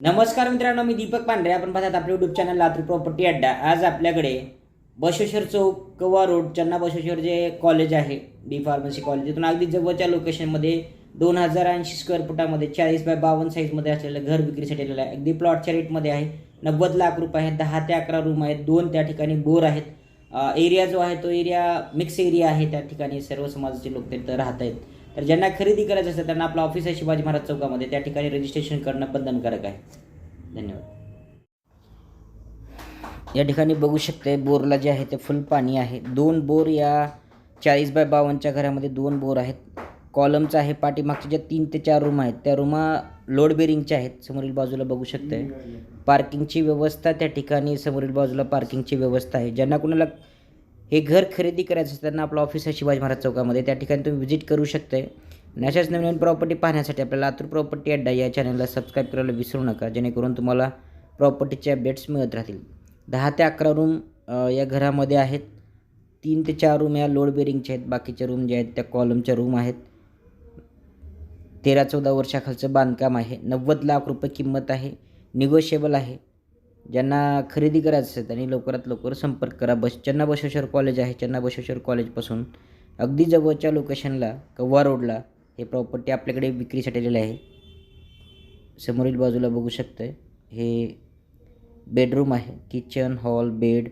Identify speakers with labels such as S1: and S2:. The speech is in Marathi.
S1: नमस्कार मित्रांनो मी दीपक पांढरे. आपण पाहतात आपल्या युट्यूब चॅनल लातूर प्रॉपर्टी अड्डा आज आपल्याकडे बशेश्वर चौक कवा रोड चन्ना बशेश्वर जे कॉलेज आहे बी फार्मसी कॉलेज तिथून अगदी जवळच्या लोकेशनमध्ये दोन हजार ऐंशी स्क्वेअर फुटामध्ये चाळीस बाय बावन्न साईजमध्ये असलेलं घर विक्रीसाठी आलेलं आहे. अगदी प्लॉटच्या रेटमध्ये आहे. नव्वद लाख रुपये आहेत दहा ते अकरा रूम आहेत दोन त्या ठिकाणी बोर आहेत. एरिया जो आहे तो एरिया मिक्स एरिया आहे त्या ठिकाणी सर्व समाजाचे लोक तिथं राहत आहेत तर ज्यांना खरेदी करायचं असेल त्यांना आपलं ऑफिस आहे शिवाजी महाराज चौकामध्ये. त्या ठिकाणी रजिस्ट्रेशन करणं बंधनकारक आहे. धन्यवाद. या ठिकाणी बघू शकते बोरला जे आहे ते फुल पाणी आहे. दोन बोर या चाळीस बाय बावनच्या घरामध्ये दोन बोर आहेत. कॉलमचं आहे पाठीमागच्या ज्या तीन ते चार रूम आहेत. त्या रूमा लोड बेरिंगच्या आहेत. समोरील बाजूला बघू शकते पार्किंगची व्यवस्था त्या ठिकाणी समोरील बाजूला पार्किंगची व्यवस्था आहे. ज्यांना कुणाला हे घर खरेदी करायचं असताना त्यांना आपलं ऑफिस आहे शिवाजी महाराज चौकामध्ये. त्या ठिकाणी तुम्ही व्हिजिट करू शकते आणि अशाच नवीन नवीन प्रॉपर्टी पाहण्यासाठी आपल्याला लातूर प्रॉपर्टी अड्डा या चॅनलला सबस्क्राईब करायला विसरू नका जेणेकरून तुम्हाला प्रॉपर्टीचे अपडेट्स मिळत राहतील. दहा ते अकरा रूम या घरामध्ये आहेत. तीन ते चार रूम या लोड बेरिंगचे आहेत. बाकीच्या रूम जे आहेत त्या कॉलमच्या रूम आहेत. तेरा चौदा वर्षाखालचं बांधकाम आहे. नव्वद लाख रुपये किंमत आहे. निगोशिएबल आहे. ज्यांना खरेदी करायचं असेल त्यांनी लवकरात लवकर संपर्क करा. बस चन्ना बसवेश्वर कॉलेज आहे. चन्ना बसवेश्वर कॉलेजपासून अगदी जवळच्या लोकेशनला कव्वा रोडला हे प्रॉपर्टी आपल्याकडे विक्रीसाठी आलेलं आहे. समोरील बाजूला बघू शकतं हे बेडरूम आहे. Kitchen hall bed